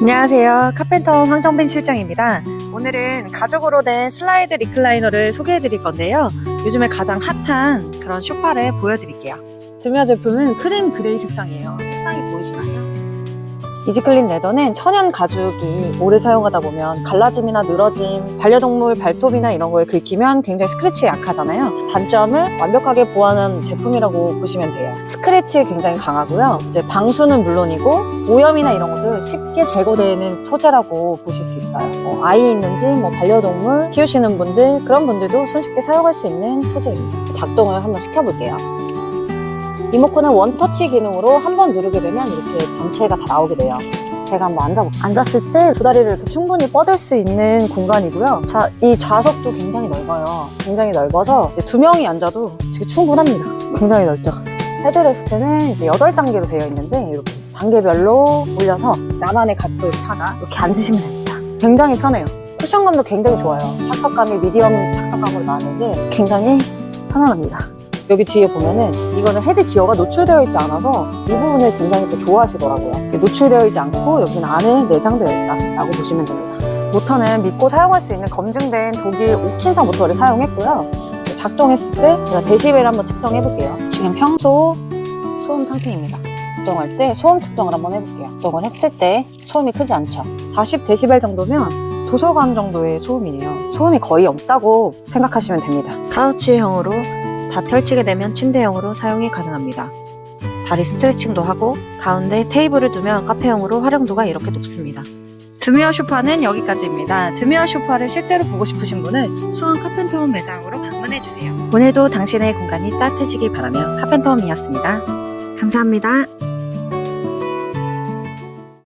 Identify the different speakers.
Speaker 1: 안녕하세요. 카펜터 황정빈 실장입니다. 오늘은 가죽으로 된 슬라이드 리클라이너를 소개해 드릴 건데요. 요즘에 가장 핫한 그런 쇼파를 보여드릴게요. 드미아 제품은 크림 그레이 색상이에요. 색상이 보이시나요? 이지클린 레더는 천연 가죽이 오래 사용하다 보면 갈라짐이나 늘어짐, 반려동물 발톱이나 이런 거에 긁히면 굉장히 스크래치에 약하잖아요. 단점을 완벽하게 보완한 제품이라고 보시면 돼요. 스크래치에 굉장히 강하고요. 이제 방수는 물론이고 오염이나 이런 것들 쉽게 제거되는 소재라고 보실 수 있어요. 뭐 아이 있는지 뭐 반려동물 키우시는 분들 그런 분들도 손쉽게 사용할 수 있는 소재입니다. 작동을 한번 시켜볼게요. 리모컨은 원터치 기능으로 한 번 누르게 되면 이렇게 전체가 다 나오게 돼요. 제가 한번 앉아볼게요. 앉았을 때 두 다리를 이렇게 충분히 뻗을 수 있는 공간이고요. 자, 이 좌석도 굉장히 넓어요. 굉장히 넓어서 이제 두 명이 앉아도 지금 충분합니다. 굉장히 넓죠. 헤드레스트는 이제 8단계로 되어 있는데 이렇게 단계별로 올려서 나만의 각도에 찾아 이렇게 앉으시면 됩니다. 굉장히 편해요. 쿠션감도 굉장히 좋아요. 착석감이 미디엄 착석감으로 나왔는데 굉장히 편안합니다. 여기 뒤에 보면은 이거는 헤드 기어가 노출되어 있지 않아서 이 부분을 굉장히 또 좋아하시더라고요. 노출되어 있지 않고 여기는 안에 내장되어 있다라고 보시면 됩니다. 모터는 믿고 사용할 수 있는 검증된 독일 오킨사 모터를 사용했고요. 작동했을 때 제가 데시벨 한번 측정해 볼게요. 지금 평소 소음 상태입니다. 측정할 때 소음 측정을 한번 해볼게요. 측정을 했을 때 소음이 크지 않죠. 40데시벨 정도면 도서관 정도의 소음이에요. 소음이 거의 없다고 생각하시면 됩니다. 카우치형으로 다 펼치게 되면 침대형으로 사용이 가능합니다. 다리 스트레칭도 하고 가운데 테이블을 두면 카페형으로 활용도가 이렇게 높습니다. 드미어 쇼파는 여기까지입니다. 드미어 쇼파를 실제로 보고 싶으신 분은 수원 카펜터홈 매장으로 방문해주세요. 오늘도 당신의 공간이 따뜻해지길 바라며 카펜터홈이었습니다. 감사합니다.